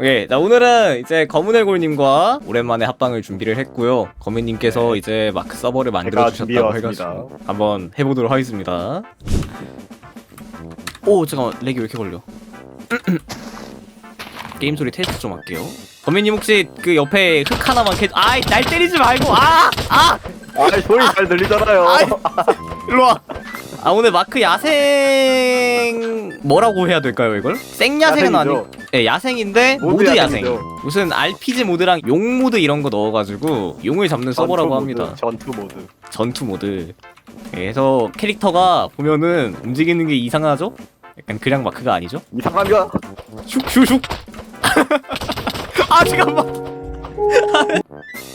오케이. 자, 오늘은 이제 검은해골님과 오랜만에 합방을 준비를 했고요. 거미님께서 이제 마크 서버를 만들어 주셨다고 준비해왔습니다. 해가지고 한번 해보도록 하겠습니다. 오, 잠깐만. 렉이 왜 이렇게 걸려? 게임 소리 테스트 좀 할게요. 거미님 혹시 그 옆에 흙 하나만 캐... 아이, 날 때리지 말고! 아! 아! 아 소리 잘 들리잖아요. 아이. 일로 와. 아 오늘 마크 야생 뭐라고 해야 될까요 이걸? 생야생은 아니. 야생이죠. 네 야생인데 모드 모드 야생. 야생이죠. 무슨 RPG 모드랑 용 모드 이런 거 넣어가지고 용을 잡는 서버라고 전투 합니다. 모드, 전투 모드. 전투 모드. 네, 그래서 캐릭터가 보면은 움직이는 게 이상하죠? 약간 그냥 마크가 아니죠? 이상한가? 슉슉슉. 아 잠깐만.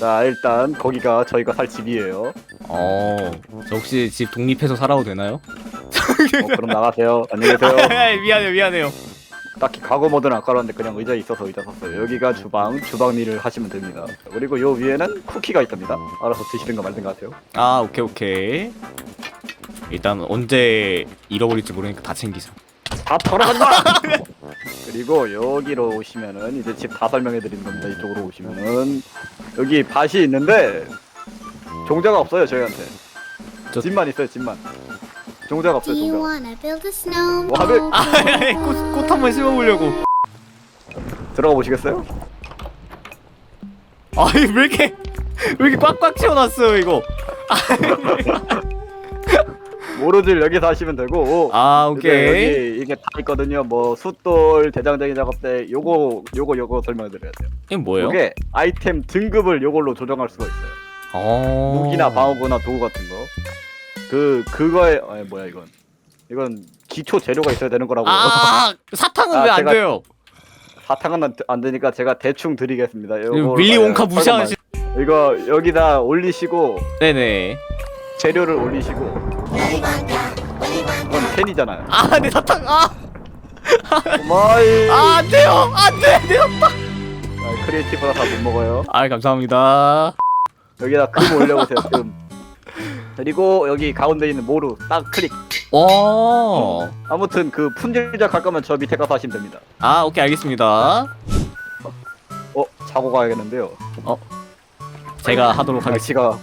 자 일단 거기가 저희가 살 집이에요. 어, 저 혹시 집 독립해서 살아도 되나요? 어, 그럼 나가세요. 안녕히 계세요. 미안해요, 미안해요. 딱히 가구 모드는 안 깔았는데 그냥 의자에 있어서 의자 샀어요. 여기가 주방, 주방 일을 하시면 됩니다. 그리고 요 위에는 쿠키가 있답니다. 알아서 드시든가 말든가 하세요. 아 오케이 오케이 일단 언제 잃어버릴지 모르니까 다 챙기자 다 마! 그리고 여기로 오시면은 이제 집 다 설명해 드리는 겁니다. 이쪽으로 오시면은 여기 밭이 있는데 종자가 없어요 저희한테. 저- 집만 있어요 집만. 종자가 없어요 Do you 종자. wanna build a snowman? 뭐 하늘- 아, 꽃, 꽃 한 번 심어보려고 들어가 보시겠어요? 아니 왜 이렇게 왜 이렇게 꽉꽉 채워놨어요 이거 모르질 여기서 하시면 되고. 아 오케이 여기 이게 다 있거든요. 뭐 숫돌, 대장장이 작업대 요거 요거 요거 설명해 드려야 돼요. 이게 뭐예요? 이게 아이템 등급을 요걸로 조정할 수가 있어요. 어... 무기나 방어구나 도구 같은 거. 그 그거에 아니 뭐야 이건. 이건 기초 재료가 있어야 되는 거라고. 아 사탕은 아, 왜 안 제가- 돼요? 사탕은 안, 안 되니까 제가 대충 드리겠습니다. 이거 요거를 밀리 봐요. 원카 무시하시. 이거 여기다 올리시고 네네 재료를 올리시고. 이건 캔이잖아요. 아 내 사탕 아! 마이. 아 안 돼요 안 돼 내 사탕 아, 크리에이티브라 다 못 먹어요. 아 감사합니다 여기다 금 올려보세요. 금. 그리고 여기 가운데 있는 모루 딱 클릭. 와 아무튼 그 품질작 할 거면 저 밑에 가서 하시면 됩니다. 아 오케이 알겠습니다 어 자고 가야겠는데요. 제가 하도록 하겠습니다 날씨가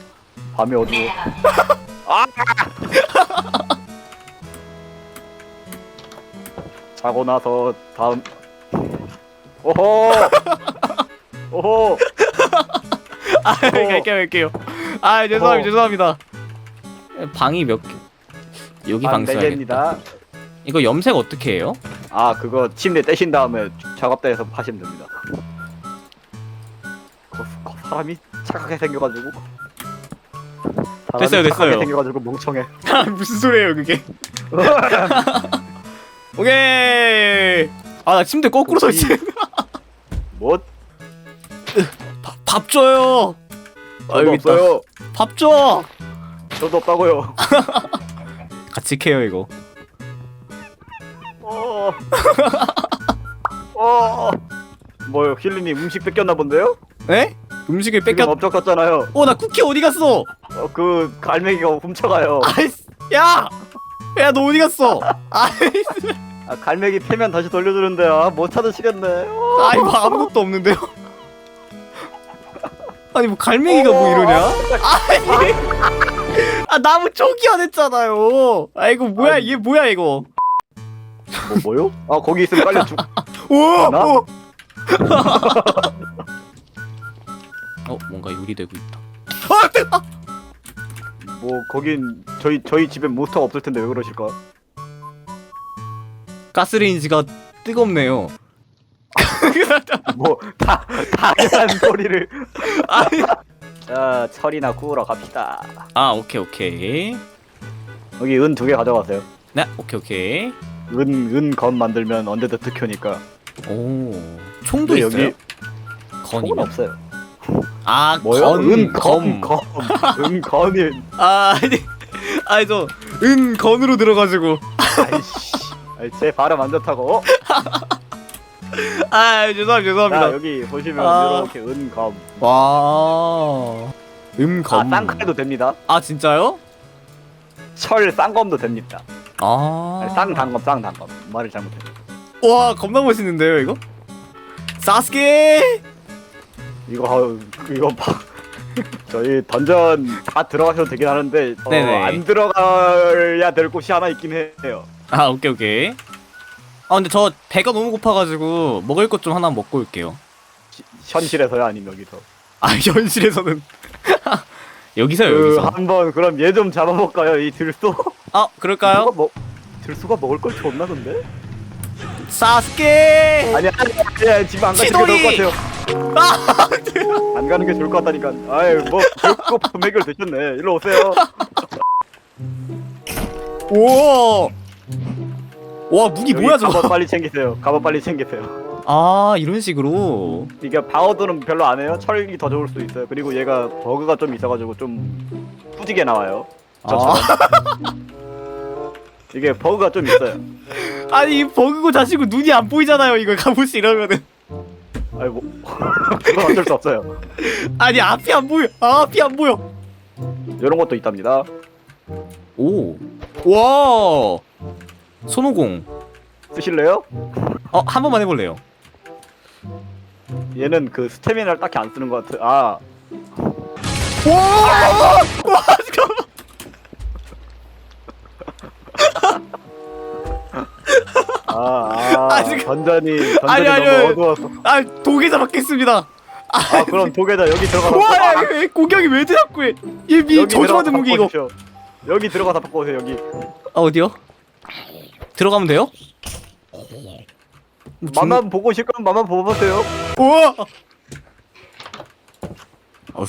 밤이 어두워. 아! 자고 나서 다음. 오호. 오호. 아, 갈게요, 갈게요. 아, 죄송합니다, 어. 죄송합니다. 방이 몇 개? 여기 방네 써야겠다. 개입니다. 이거 염색 어떻게 해요? 아 그거 침대 떼신 다음에 작업대에서 하시면 됩니다. 그, 그 사람이 착하게 생겨가지고. 사람이 됐어요, 됐어요. 착하게 생겨가지고 멍청해. 아, 무슨 소리예요, 그게? 오케이. 아, 나 침대 거꾸로 서 있지. 뭐? 밥, 밥 줘요. 아, 저도 여기 있다. 없어요. 밥 줘. 저도 없다고요. 같이 캐요, 이거. 어. 어. 뭐요? 힐리님 음식 뺏겼나 본데요? 에? 음식을 지금 뺏겼. 업적 갔잖아요. 어, 나 쿠키 어디 갔어? 어, 그 갈매기가 훔쳐가요. 아이씨, 야, 야, 너 어디 갔어? 아이, 아, 갈매기 패면 다시 돌려주는데 아, 못 찾으시겠네. 어. 아이, 뭐 아무것도 없는데요? 아니, 뭐 갈매기가 뭐 이러냐? 아니, 아 나무 초기화 됐잖아요. 아 이거 뭐야? 아니. 얘 뭐야 이거? 뭐 뭐요? 아 거기 있으면 빨리 죽. 오, 나? 오. 어, 뭔가 유리되고 있다. 아, 네. 뭐 거긴 저희 저희 집엔 몬스터가 없을 텐데 왜 그러실까? 가스레인지가 뜨겁네요. 뭐다 당연한 소리를. 아니. 자 철이나 구우러 갑시다. 아, 오케이 오케이. 여기 은 두 개 가져가세요. 네, 오케이 오케이. 은 은건 만들면 언제든 득효니까. 오, 총도 근데 있어요. 여기 총은 건이면. 없어요. 아, 뭐요? 건, 은검 검. 검. 은 건이. 아, 아니, 아니 저 은 건으로 들어가지고. 아이씨. 아이, 제 발음 안 좋다고. 어? 아, 죄송합니다, 자 죄송합니다. 여기 보시면 아. 이렇게 은검. 와, 음검. 아 쌍칼도 됩니다. 아, 진짜요? 철 쌍검도 됩니다. 아, 쌍단검 쌍단검. 말을 잘못했네. 와, 겁나 멋있는데요, 이거? 사스케 이거 어, 이거 봐. 저희 던전 다 들어가셔도 되긴 하는데 어, 네네. 안 들어가야 될 곳이 하나 있긴 해요. 아 오케이 오케이 아 근데 저 배가 너무 고파가지고 먹을 것 좀 하나 먹고 올게요 시- 현실에서야 아니면 여기서. 아 현실에서는 여기서 요 그 여기서 한번 그럼 얘 좀 잡아볼까요? 이 들소? 아 그럴까요? 들소가 뭐 들소가 먹을 걸 줬나 근데? 사스케 아니 아니 아니 지금 안 가는 게 치돌이! 좋을 것 같아요. 안 가는 게 좋을 것 같다니까. 아유 뭐 결국 해결 되셨네. 일로 오세요. 우 와와 무기 여기 뭐야 저거 가방 빨리 챙기세요. 가방 빨리 챙기세요. 아 이런 식으로 이게 방어도는 별로 안 해요. 철이 더 좋을 수도 있어요. 그리고 얘가 버그가 좀 있어가지고 좀 후지게 나와요. 저처럼. 아, 이게 버그가 좀 있어요. 아니 이 버그고 자시고 눈이 안 보이잖아요 이거 가보시 이러면은 아이 뭐 그건 어쩔 수 없어요. 아니 앞이 안 보여 아, 앞이 안 보여 이런 것도 있답니다. 오와 손오공 쓰실래요? 어 한 번만 해볼래요 얘는 그 스태미나를 딱히 안 쓰는 것 같아. 아 와, 와 잠깐만 아, 아, 아, 지금- 던전이 던전이 아니, 아니, 너무 아니. 어두워서. 아 도계자 받겠습니다 아 그럼 도계자 여기 들어가서 와 아, 야, 이거 공격이 왜 자꾸 해? 얘미 여기 저주받은 들어가서 무기 이거 바꿔주십시오. 여기 들어가서 바꿔오세요 여기. 아 어디요? 들어가면 돼요? 맛만 보고 오실 거면 맛만 보고 보세요. 우와 어휴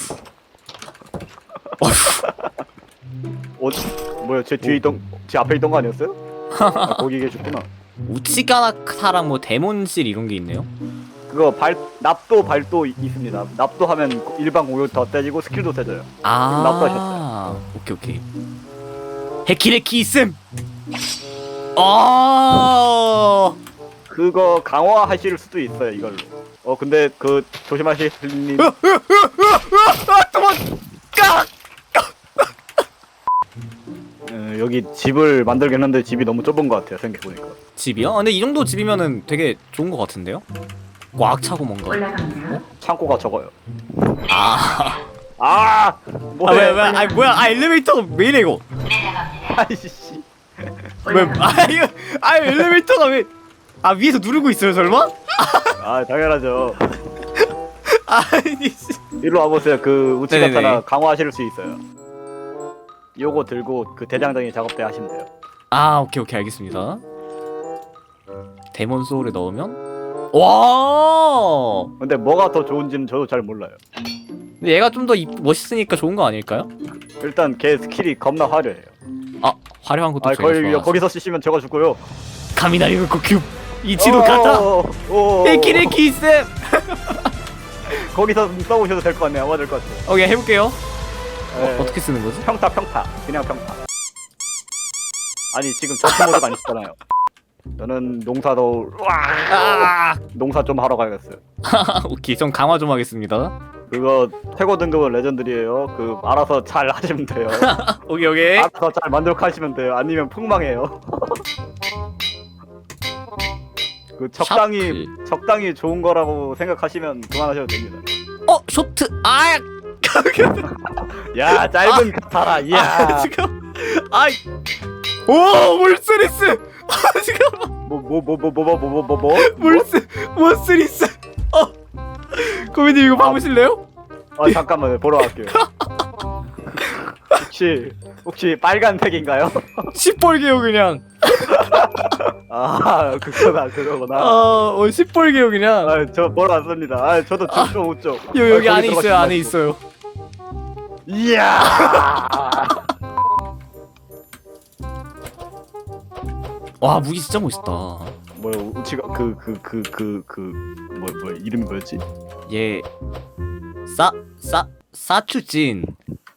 어휴 어, 뭐야 제 뒤에 있던 제 앞에 있던 거 아니었어요? 아, 거기 계셨구나. 우치가나카랑 뭐 데몬실 이런 게 있네요 그거 발 납도 발도 이- 있습니다. 납도 하면 일반 공격 더 세지고 스킬도 세져요. 아 나빠하셨어요. 오케이 오케이 해키레키 있음 아 그거 강화하실 수도 있어요 이걸로. 어 근데 그 조심하실 님. 아, 도망가 어, 여기 집을 만들겠는데 집이 너무 좁은 것 같아요 생각해 보니까. 집이요? 아, 근데 이 정도 집이면은 되게 좋은 것 같은데요? 꽉 차고 뭔가 올라갑니다. 창고가 적어요. 아, 아아 뭐해? 왜, 왜, 아니 뭐야 아 엘리베이터가 왜 이래 이거 아이씨. 왜, 아 이거 아 엘리베이터가 왜 아 위에서 누르고 있어요 설마? 아 당연하죠. 아니 씨. 일로 와보세요. 그 네네네. 우치가타나 강화하실 수 있어요. 요거 들고 그 대장장이 작업 때 하시면 돼요. 아 오케이 오케이 알겠습니다 데몬 소울에 넣으면 와 근데 뭐가 더 좋은지는 저도 잘 몰라요. 근데 얘가 좀 더 멋있으니까 좋은 거 아닐까요? 일단 걔 스킬이 겁나 화려해요. 아 화려한 것도 아 제가 거기 좋아하죠 거기서 쓰시면 제가 죽고요. 가미나리 그 이치도 가타 오, 해키레키 쌤 거기서 써보셔도 될 것 같네요. 맞을 것 같아요. 오케이 해볼게요 네. 어, 어떻게 쓰는 거지? 평타 평타 그냥 평타. 아니 지금 저트 모드가 아니시잖아요. 저는 농사도 아 농사 좀 하러 가야겠어요. 오케이 전 강화 좀 하겠습니다 그거 최고 등급은 레전드리에요. 그 알아서 잘 하시면 돼요. 오케이 오케이 알아서 잘 만족하시면 돼요. 아니면 폭망해요. 그 적당히. 적당히 좋은 거라고 생각하시면 그만하셔도 됩니다. 어 쇼트 아 야 짧은 카타라. 아, 이야. 지금 아이 오 몰스리스 아 지금 뭐뭐뭐뭐뭐뭐뭐 뭐, 뭐? 몰스 몰스리스 어 고민님 이거 봐보실래요? 아 잠깐만요. 보러 갈게요. 혹시 혹시 빨간색인가요? 시뻘개요 그냥 아 그거나 그거구나. 아어 시뻘개요 그냥 아, 저 보러 왔습니다. 아, 저도 좀좀 웃죠. 여, 여기 아, 안에 있어요 안에 있어요. 이야. 와 무기 진짜 멋있다 뭐야 우치가 그 그 그 그 그 뭐 뭐 이름 뭐였지? 얘싸싸 사추진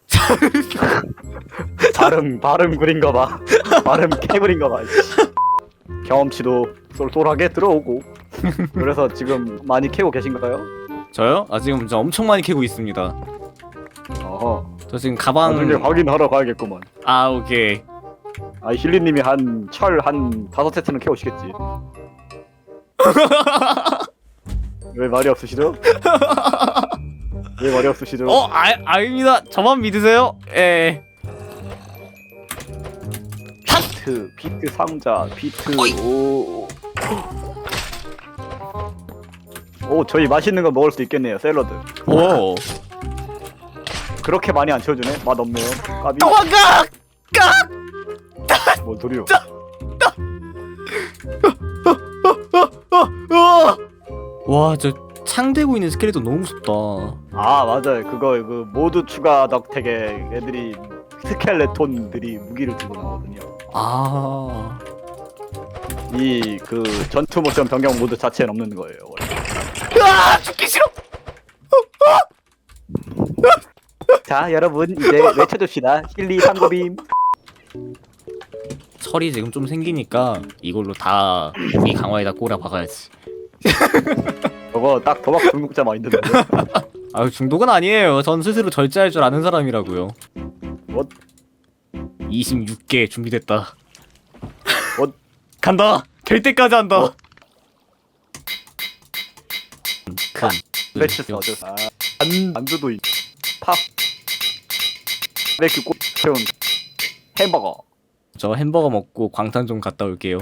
발음 발음 구린가 봐. 발음 개구린가 봐. 씨. 경험치도 쏠쏠하게 들어오고. 그래서 지금 많이 캐고 계신가요? 저요? 아 지금 저 엄청 많이 캐고 있습니다 어허. 저 지금 나중에 가방 확인하러 가야겠구만. 아 오케이 아 힐리님이 한 철 한 다섯 세트는 캐오시겠지. 왜 말이 없으시죠? 왜 말이 없으시죠? 어, 아, 아닙니다. 저만 믿으세요. 예. 비트 비트 상자 비트 어이. 오. 오 저희 맛있는 거 먹을 수 있겠네요 샐러드 오. 그렇게 많이 안 채워주네 맛 없네요 까비 도망가! 까! 뭔 소리요 와, 저 창 대고 있는 스켈레톤 너무 무섭다. 아 맞아요 그거 그 모두 추가 덕택에 애들이 스켈레톤들이 무기를 들고 나오거든요 아. 이 그 전투 모션 변경 모드 자체는 없는 거예요 원래. 아, 죽기 싫어. 자 여러분 이제 외쳐줍시다 실리 상고빔 철이 지금 좀 생기니까 이걸로 다 무기 강화에다 꼬라 박아야지. 저거 딱 도박 중독자 마인드인데 아, 중독은 아니에요. 전 스스로 절제할 줄 아는 사람이라고요. 뭐 26개 준비됐다. 뭐 간다. 될 때까지 한다. 어? 큰. 배치 써줘 아, 안 안주도 있팝 이렇게 꽃 채운 햄버거 저 햄버거 먹고 광탄 좀 갔다 올게요.